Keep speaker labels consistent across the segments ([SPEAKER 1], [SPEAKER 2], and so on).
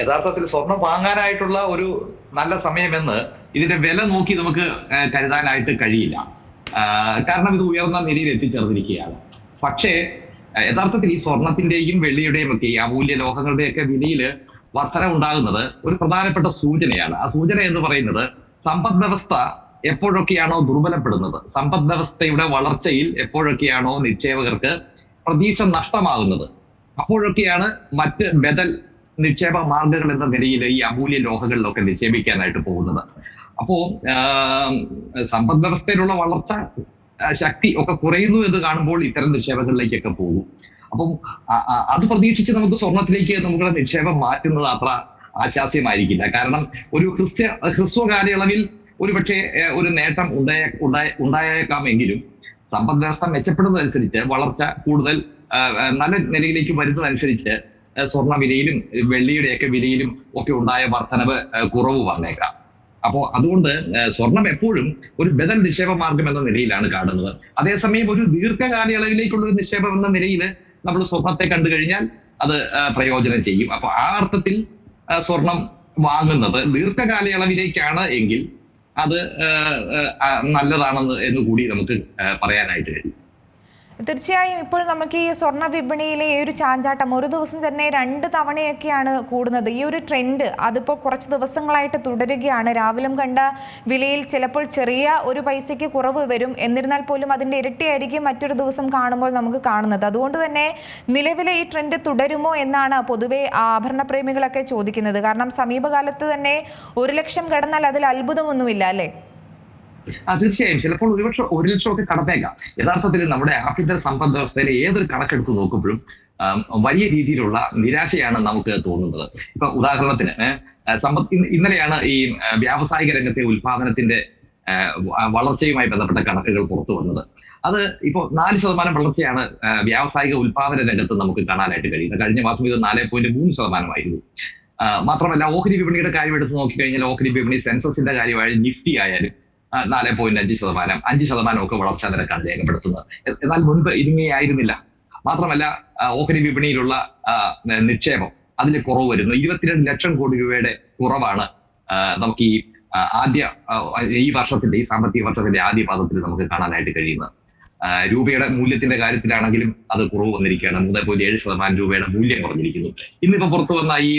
[SPEAKER 1] യഥാർത്ഥത്തിൽ സ്വർണം വാങ്ങാനായിട്ടുള്ള ഒരു നല്ല സമയമെന്ന് ഇതിന്റെ വില നോക്കി നമുക്ക് കരുതാനായിട്ട് കഴിയില്ല. കാരണം ഇത് ഉയർന്ന നിലയിൽ എത്തിച്ചേർന്നിരിക്കുകയാണ്. പക്ഷേ യഥാർത്ഥത്തിൽ ഈ സ്വർണത്തിന്റെയും വെള്ളിയുടെയും ഒക്കെ ഈ അമൂല്യ ലോഹങ്ങളുടെയൊക്കെ വിലയിൽ വർധന ഉണ്ടാകുന്നത് ഒരു പ്രധാനപ്പെട്ട സൂചനയാണ്. ആ സൂചന എന്ന് പറയുന്നത് സമ്പദ് വ്യവസ്ഥ എപ്പോഴൊക്കെയാണോ ദുർബലപ്പെടുന്നത് സമ്പദ് വ്യവസ്ഥയുടെ വളർച്ചയിൽ എപ്പോഴൊക്കെയാണോ നിക്ഷേപകർക്ക് പ്രതീക്ഷ നഷ്ടമാകുന്നത് അപ്പോഴൊക്കെയാണ് മറ്റ് ബദൽ നിക്ഷേപ മാർഗങ്ങൾ എന്ന നിലയിൽ ഈ അമൂല്യ ലോഹങ്ങളിലൊക്കെ നിക്ഷേപിക്കാനായിട്ട് പോകുന്നത്. അപ്പോ ആം, സമ്പദ് വ്യവസ്ഥയിലുള്ള വളർച്ച ശക്തി ഒക്കെ കുറയുന്നു എന്ന് കാണുമ്പോൾ ഇത്തരം നിക്ഷേപങ്ങളിലേക്കൊക്കെ പോകും. അപ്പം അത് പ്രതീക്ഷിച്ച് നമുക്ക് സ്വർണത്തിലേക്ക് നമ്മുടെ നിക്ഷേപം മാറ്റുന്നത് അത്ര ആശാസ്യമായിരിക്കില്ല. കാരണം ഒരു ക്രിസ്ത്യ ഹ്രസ്വ കാലയളവിൽ ഒരുപക്ഷെ പക്ഷേ ഒരു നേട്ടം ഉണ്ടായ ഉണ്ടായ- ഉണ്ടായേക്കാമെങ്കിലും സമ്പദ് വ്യവസ്ഥ മെച്ചപ്പെടുന്നതനുസരിച്ച് വളർച്ച കൂടുതൽ നല്ല നിലയിലേക്ക് വരുന്നതനുസരിച്ച് സ്വർണ വിലയിലും വെള്ളിയുടെയൊക്കെ വിലയിലും ഒക്കെ ഉണ്ടായ വർധനവ് കുറവ് വന്നേക്കാം. അപ്പോൾ അതുകൊണ്ട് സ്വർണം എപ്പോഴും ഒരു ബദൽ നിക്ഷേപ മാർഗം എന്ന നിലയിലാണ് കാണുന്നത്. അതേസമയം ഒരു ദീർഘകാലയളവിലേക്കുള്ള ഒരു നിക്ഷേപം എന്ന നിലയിൽ നമ്മൾ സ്വർണത്തെ കണ്ടു കഴിഞ്ഞാൽ അത് പ്രയോജനം ചെയ്യും. അപ്പൊ ആ അർത്ഥത്തിൽ സ്വർണം വാങ്ങുന്നത് ദീർഘകാലയളവിലേക്കാണ് എങ്കിൽ അത് നല്ലതാണെന്ന് എന്ന് കൂടി നമുക്ക് പറയാനായിട്ട് കഴിയും.
[SPEAKER 2] തീർച്ചയായും ഇപ്പോൾ നമുക്ക് ഈ സ്വർണ വിപണിയിലെ ഈ ഒരു ചാഞ്ചാട്ടം ഒരു ദിവസം തന്നെ രണ്ട് തവണയൊക്കെയാണ് കൂടുന്നത്. ഈ ഒരു ട്രെൻഡ് അതിപ്പോൾ കുറച്ച് ദിവസങ്ങളായിട്ട് തുടരുകയാണ്. രാവിലും കണ്ട വിലയിൽ ചിലപ്പോൾ ചെറിയ ഒരു പൈസയ്ക്ക് കുറവ് വരും. എന്നിരുന്നാൽ പോലും അതിന്റെ ഇരട്ടിയായിരിക്കും മറ്റൊരു ദിവസം കാണുമ്പോൾ നമുക്ക് കാണുന്നത്. അതുകൊണ്ട് തന്നെ നിലവിലെ ഈ ട്രെൻഡ് തുടരുമോ എന്നാണ് പൊതുവെ ആഭരണ പ്രേമികളൊക്കെ ചോദിക്കുന്നത്. കാരണം സമീപകാലത്ത് തന്നെ ഒരു ലക്ഷം കടന്നാൽ അതിൽ അത്ഭുതമൊന്നുമില്ല അല്ലേ?
[SPEAKER 1] തീർച്ചയായും ചിലപ്പോൾ ഒരുപക്ഷെ ഒരു ലക്ഷമൊക്കെ കടന്നേക്കാം. യഥാർത്ഥത്തിൽ നമ്മുടെ ആഭ്യന്തര സമ്പദ് വ്യവസ്ഥയിലെ ഏതൊരു കണക്കെടുത്ത് നോക്കുമ്പോഴും വലിയ രീതിയിലുള്ള നിരാശയാണ് നമുക്ക് തോന്നുന്നത്. ഇപ്പൊ ഉദാഹരണത്തിന് സമ്പദ് ഇന്നലെയാണ് ഈ വ്യാവസായിക രംഗത്തെ ഉൽപാദനത്തിന്റെ വളർച്ചയുമായി ബന്ധപ്പെട്ട കണക്കുകൾ പുറത്തു വന്നത്. അത് ഇപ്പോൾ നാല് ശതമാനം വളർച്ചയാണ് വ്യാവസായിക ഉൽപാദന രംഗത്ത് നമുക്ക് കാണാനായിട്ട് കഴിയുന്നത്. കഴിഞ്ഞ മാസം ഇത് നാല് പോയിന്റ് മൂന്ന് ശതമാനമായിരുന്നു. മാത്രമല്ല ഓഹരി വിപണിയുടെ കാര്യം എടുത്ത് നോക്കിക്കഴിഞ്ഞാൽ ഓഹരി വിപണി സെൻസസിന്റെ കാര്യമായ നിഫ്റ്റി ആയാലും നാല് പോയിന്റ് അഞ്ച് ശതമാനം അഞ്ച് ശതമാനം ഒക്കെ വളർച്ചാ നിരക്കാണ് രേഖപ്പെടുത്തുന്നത്. എന്നാൽ മുൻപ് ഇതിങ്ങനെയായിരുന്നില്ല മാത്രമല്ല ഓഹരി വിപണിയിലുള്ള നിക്ഷേപം അതിന് കുറവ് വരുന്നു. ഇരുപത്തിരണ്ട് ലക്ഷം കോടി രൂപയുടെ കുറവാണ് നമുക്ക് ഈ ആദ്യ ഈ വർഷത്തിന്റെ ഈ സാമ്പത്തിക വർഷത്തിന്റെ ആദ്യ പാദത്തിൽ നമുക്ക് കാണാനായിട്ട് കഴിയുന്നത്. രൂപയുടെ മൂല്യത്തിന്റെ കാര്യത്തിലാണെങ്കിലും അത് കുറവ് വന്നിരിക്കുകയാണ്. മൂന്ന് പോയിന്റ് ഏഴ് ശതമാനം രൂപയുടെ മൂല്യം കുറഞ്ഞിരിക്കുന്നു. ഇന്നിപ്പോ പുറത്തു വന്ന ഈ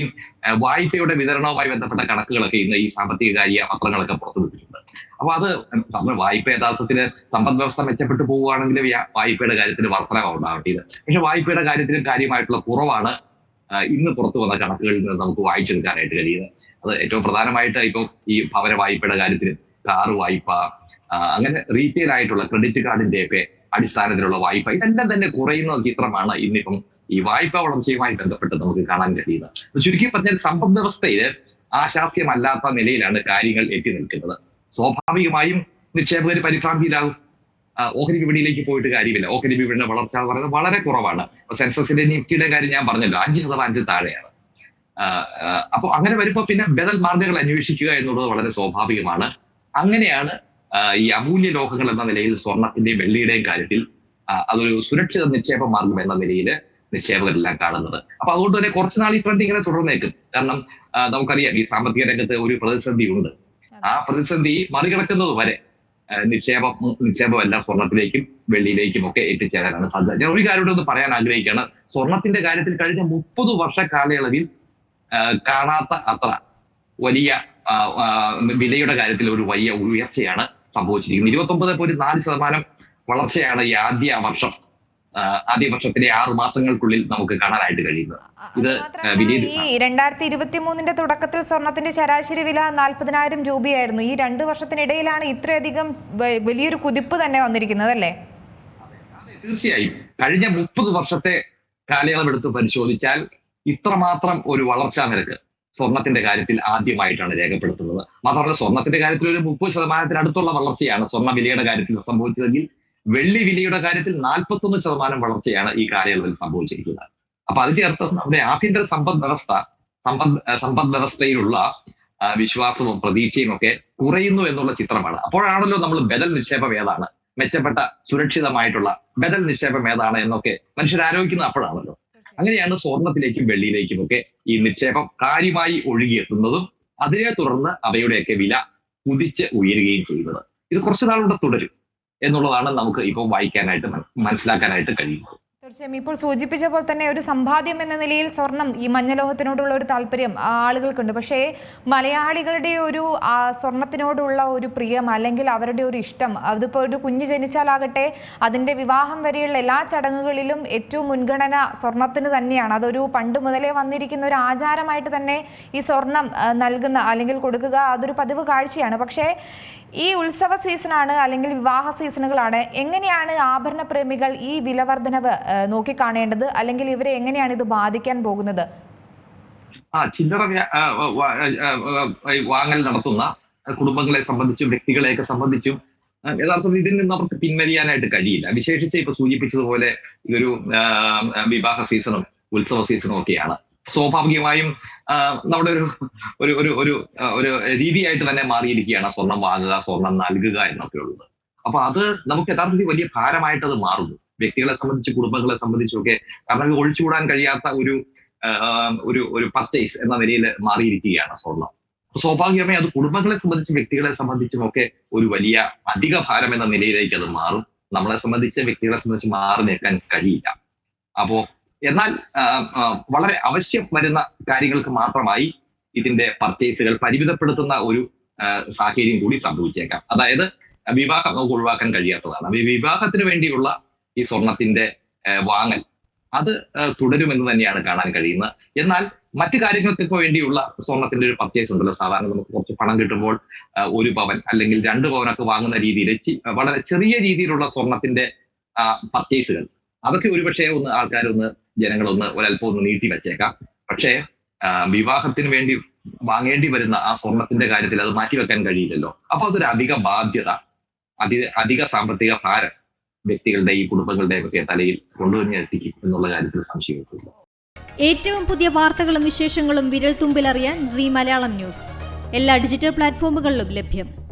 [SPEAKER 1] വായ്പയുടെ വിതരണവുമായി ബന്ധപ്പെട്ട കണക്കുകളൊക്കെ ഇന്ന് ഈ സാമ്പത്തിക കാര്യ പത്രങ്ങളൊക്കെ പുറത്തുവിട്ടിട്ടുണ്ട്. അപ്പൊ അത് നമ്മൾ വായ്പ യഥാർത്ഥത്തിൽ സമ്പദ് വ്യവസ്ഥ മെച്ചപ്പെട്ടു പോവുകയാണെങ്കിൽ വ്യാ- വായ്പയുടെ കാര്യത്തിൽ വർധനവ് ഉണ്ടാവേണ്ടത് പക്ഷെ വായ്പയുടെ കാര്യത്തിലും കാര്യമായിട്ടുള്ള കുറവാണ് ഇന്ന് പുറത്തു വന്ന കണക്കുകളിൽ നിന്ന് നമുക്ക് വായിച്ചെടുക്കാനായിട്ട് കഴിയുന്നത്. അത് ഏറ്റവും പ്രധാനമായിട്ട് ഇപ്പോൾ ഈ ഭവന വായ്പയുടെ കാര്യത്തിൽ കാർ വായ്പ അങ്ങനെ റീറ്റെയിൽ ആയിട്ടുള്ള ക്രെഡിറ്റ് കാർഡിന്റെ ഒക്കെ അടിസ്ഥാനത്തിലുള്ള വായ്പ ഇതെല്ലാം തന്നെ കുറയുന്ന ചിത്രമാണ് ഇന്നിപ്പം ഈ വായ്പ വളർച്ചയുമായി ബന്ധപ്പെട്ട് നമുക്ക് കാണാൻ കഴിയുന്നത്. ചുരുക്കി പറഞ്ഞാൽ സമ്പദ് വ്യവസ്ഥയിൽ ആശാസ്യമല്ലാത്ത നിലയിലാണ് കാര്യങ്ങൾ എത്തി നിൽക്കുന്നത്. സ്വാഭാവികമായും നിക്ഷേപകർ പരിഭ്രാന്തിയിലാകും ആ, ഓഹരി വിപണിയിലേക്ക് പോയിട്ട് കാര്യമില്ല. ഓഹരി വിപണിയുടെ വളർച്ച എന്ന് പറയുന്നത് വളരെ കുറവാണ്. സെൻസസിന്റെ നിഫ്റ്റിയുടെ കാര്യം ഞാൻ പറഞ്ഞല്ലോ അഞ്ച് ശതമാനത്തിൽ താഴെയാണ്. അപ്പൊ അങ്ങനെ വരുമ്പോ പിന്നെ ബദൽ മാർഗങ്ങൾ അന്വേഷിക്കുക എന്നുള്ളത് വളരെ സ്വാഭാവികമാണ്. അങ്ങനെയാണ് ഈ അമൂല്യ ലോഹങ്ങൾ എന്ന നിലയിൽ സ്വർണത്തിന്റെയും വെള്ളിയുടെയും കാര്യത്തിൽ അതൊരു സുരക്ഷിത നിക്ഷേപ മാർഗം എന്ന നിലയിൽ നിക്ഷേപകരെല്ലാം കാണുന്നത്. അപ്പൊ അതുകൊണ്ട് തന്നെ കുറച്ചുനാൾ ഈ ട്രെൻഡ് ഇങ്ങനെ തുടർന്നേക്കും. കാരണം നമുക്കറിയാം ഈ സാമ്പത്തിക രംഗത്ത് ഒരു പ്രതിസന്ധി ഉണ്ട് ആ പ്രതിസന്ധി മറികടക്കുന്നത് വരെ നിക്ഷേപം നിക്ഷേപമെല്ലാം സ്വർണത്തിലേക്കും വെള്ളിയിലേക്കും ഒക്കെ എത്തിച്ചേരാനാണ് സാധ്യത. ഞാൻ ഒരു കാര്യം ഒന്ന് പറയാൻ ആഗ്രഹിക്കുകയാണ്. സ്വർണത്തിന്റെ കാര്യത്തിൽ കഴിഞ്ഞ മുപ്പത് വർഷ കാലയളവിൽ കാണാത്ത അത്ര വലിയ വിലയുടെ കാര്യത്തിൽ ഒരു വലിയ ഉയർച്ചയാണ് സംഭവിച്ചിരിക്കുന്നത്. ഇരുപത്തി ഒമ്പത് പോയിന്റ് നാല് ശതമാനം വളർച്ചയാണ് ഈ ആദ്യ വർഷം. ആ, ആദ്യ വർഷത്തിലെ ആറു മാസങ്ങൾക്കുള്ളിൽ നമുക്ക് കാണാനായിട്ട് കഴിയുന്നത്. ഇത്
[SPEAKER 2] ഈ രണ്ടായിരത്തി ഇരുപത്തി മൂന്നിന്റെ തുടക്കത്തിൽ സ്വർണത്തിന്റെ ശരാശരി വില നാൽപ്പതിനായിരം രൂപയായിരുന്നു. ഈ രണ്ടു വർഷത്തിനിടയിലാണ് ഇത്രയധികം വലിയൊരു കുതിപ്പ് തന്നെ വന്നിരിക്കുന്നത് അല്ലേ?
[SPEAKER 1] തീർച്ചയായും. കഴിഞ്ഞ മുപ്പത് വർഷത്തെ കാലയളവെടുത്ത് പരിശോധിച്ചാൽ ഇത്രമാത്രം ഒരു വളർച്ചാ നിരക്ക് സ്വർണത്തിന്റെ കാര്യത്തിൽ ആദ്യമായിട്ടാണ് രേഖപ്പെടുത്തുന്നത്. മാത്രമല്ല സ്വർണത്തിന്റെ കാര്യത്തിൽ ഒരു മുപ്പത് ശതമാനത്തിനടുത്തുള്ള വളർച്ചയാണ് സ്വർണ വിലയുടെ കാര്യത്തിൽ സംഭവിച്ചതെങ്കിൽ വെള്ളി വിലയുടെ കാര്യത്തിൽ നാൽപ്പത്തൊന്ന് ശതമാനം വളർച്ചയാണ് ഈ കാലയളവിൽ സംഭവിച്ചിരിക്കുന്നത്. അപ്പൊ അതിന്റെ അർത്ഥം നമ്മുടെ ആഭ്യന്തര സമ്പദ് വ്യവസ്ഥ സമ്പദ് സമ്പദ് വ്യവസ്ഥയിലുള്ള വിശ്വാസവും പ്രതീക്ഷയും ഒക്കെ കുറയുന്നു എന്നുള്ള ചിത്രമാണ്. അപ്പോഴാണല്ലോ നമ്മൾ ബദൽ നിക്ഷേപം ഏതാണ്? മെച്ചപ്പെട്ട സുരക്ഷിതമായിട്ടുള്ള ബദൽ നിക്ഷേപം ഏതാണ് എന്നൊക്കെ മനുഷ്യർ ആലോചിക്കുന്നത് അപ്പോഴാണല്ലോ. അങ്ങനെയാണ് സ്വർണത്തിലേക്കും വെള്ളിയിലേക്കും ഒക്കെ ഈ നിക്ഷേപം കാര്യമായി ഒഴുകിയെത്തുന്നതും അതിനെ തുടർന്ന് അവയുടെയൊക്കെ വില കുതിച്ച് ഉയരുകയും ചെയ്യുന്നത്. ഇത് കുറച്ചു നാളുകൂടെ തുടരും. എന്നുള്ളതാണ് നമുക്ക് ഇപ്പോൾ വായിക്കാനായിട്ട് മനസ്സിലാക്കാനായിട്ട് കഴിയുന്നത്.
[SPEAKER 2] തീർച്ചയായും ഇപ്പോൾ സൂചിപ്പിച്ച പോലെ തന്നെ ഒരു സമ്പാദ്യം എന്ന നിലയിൽ സ്വർണം ഈ മഞ്ഞലോഹത്തിനോടുള്ള ഒരു താല്പര്യം ആളുകൾക്കുണ്ട്. പക്ഷേ മലയാളികളുടെ ഒരു സ്വർണത്തിനോടുള്ള ഒരു പ്രിയം അല്ലെങ്കിൽ അവരുടെ ഒരു ഇഷ്ടം അതിപ്പോൾ ഒരു കുഞ്ഞ് ജനിച്ചാലാകട്ടെ അതിന്റെ വിവാഹം വരെയുള്ള എല്ലാ ചടങ്ങുകളിലും ഏറ്റവും മുൻഗണന സ്വർണത്തിന് തന്നെയാണ്. അതൊരു പണ്ട് മുതലേ വന്നിരിക്കുന്ന ഒരു ആചാരമായിട്ട് തന്നെ ഈ സ്വർണം നൽകുന്ന അല്ലെങ്കിൽ കൊടുക്കുക അതൊരു പതിവ് കാഴ്ചയാണ്. പക്ഷേ ഈ ഉത്സവ സീസണാണ് അല്ലെങ്കിൽ വിവാഹ സീസണുകളാണ് എങ്ങനെയാണ് ആഭരണ പ്രേമികൾ ഈ വിലവർദ്ധനവ് നോക്കിക്കാണേണ്ടത്? അല്ലെങ്കിൽ ഇവരെ എങ്ങനെയാണ് ഇത് ബാധിക്കാൻ പോകുന്നത്?
[SPEAKER 1] ആ ചില്ലറ വാങ്ങൽ നടത്തുന്ന കുടുംബങ്ങളെ സംബന്ധിച്ചും വ്യക്തികളെയൊക്കെ സംബന്ധിച്ചും യഥാർത്ഥത്തിൽ ഇതിൽ നിന്ന് അവർക്ക് പിൻവലിയാനായിട്ട് കഴിയില്ല. വിശേഷിച്ച് ഇപ്പൊ സൂചിപ്പിച്ചതുപോലെ ഇതൊരു വിവാഹ സീസണും ഉത്സവ സീസണും ഒക്കെയാണ്. സ്വാഭാവികമായും നമ്മുടെ ഒരു ഒരു ഒരു ഒരു ഒരു രീതിയായിട്ട് തന്നെ മാറിയിരിക്കുകയാണ് സ്വർണം വാങ്ങുക സ്വർണം നൽകുക എന്നൊക്കെ ഉള്ളത്. അപ്പൊ അത് നമുക്ക് യഥാർത്ഥത്തിൽ വലിയ ഭാരമായിട്ട് അത് മാറുന്നു. വ്യക്തികളെ സംബന്ധിച്ച് കുടുംബങ്ങളെ സംബന്ധിച്ചൊക്കെ കാരണം ഒഴിച്ചുകൂടാൻ കഴിയാത്ത ഒരു ഒരു ഒരു പർച്ചേസ് എന്ന നിലയിൽ മാറിയിരിക്കുകയാണ് സ്വർണം സ്വാഭാവികമായി അത് കുടുംബങ്ങളെ സംബന്ധിച്ചും വ്യക്തികളെ സംബന്ധിച്ചും ഒക്കെ ഒരു വലിയ അധിക ഭാരം എന്ന നിലയിലേക്ക് അത് മാറും. നമ്മളെ സംബന്ധിച്ച് വ്യക്തികളെ സംബന്ധിച്ച് മാറി നിൽക്കാൻ കഴിയില്ല. അപ്പോ എന്നാൽ വളരെ അവശ്യം വരുന്ന കാര്യങ്ങൾക്ക് മാത്രമായി ഇതിന്റെ പർച്ചേസുകൾ പരിമിതപ്പെടുത്തുന്ന ഒരു സാഹചര്യം കൂടി സംഭവിച്ചേക്കാം. അതായത് വിവാഹം നമുക്ക് ഒഴിവാക്കാൻ കഴിയാത്തതാണ്. വിവാഹത്തിന് വേണ്ടിയുള്ള ഈ സ്വർണത്തിന്റെ വാങ്ങൽ. അത് തുടരുമെന്ന് തന്നെയാണ് കാണാൻ കഴിയുന്നത്. എന്നാൽ മറ്റു കാര്യങ്ങൾക്കൊക്കെ വേണ്ടിയുള്ള സ്വർണത്തിന്റെ ഒരു പർച്ചേസ് ഉണ്ടല്ലോ. സാധാരണ നമുക്ക് കുറച്ച് പണം കിട്ടുമ്പോൾ ഒരു പവൻ അല്ലെങ്കിൽ രണ്ട് പവനൊക്കെ വാങ്ങുന്ന രീതിയിൽ വളരെ ചെറിയ രീതിയിലുള്ള സ്വർണത്തിന്റെ പർച്ചേസുകൾ അതൊക്കെ ഒരുപക്ഷെ ഒന്ന് ആൾക്കാരൊന്ന് ജനങ്ങളൊന്ന് ഒരല്പം ഒന്ന് നീട്ടി വെച്ചേക്കാം. പക്ഷേ വിവാഹത്തിന് വേണ്ടി വാങ്ങേണ്ടി വരുന്ന ആ സ്വർണത്തിന്റെ കാര്യത്തിൽ അത് മാറ്റി വെക്കാൻ കഴിയില്ലല്ലോ. അപ്പൊ അതൊരു അധിക ബാധ്യത. അധിക അധിക സാമ്പത്തിക ഭാരം. വ്യക്തികളുടെയും കുടുംബങ്ങളുടെയും ഒക്കെ തലയിൽ കൊണ്ടുവരുന്ന എത്തിക്കും എന്നുള്ള കാര്യത്തിൽ സംശയമൊന്നുമില്ല
[SPEAKER 3] ഏറ്റവും പുതിയ വാർത്തകളും വിശേഷങ്ങളും വിരൽ തുമ്പിലറിയാൻ സി മലയാളം ന്യൂസ്. എല്ലാ ഡിജിറ്റൽ പ്ലാറ്റ്ഫോമുകളിലും ലഭ്യം.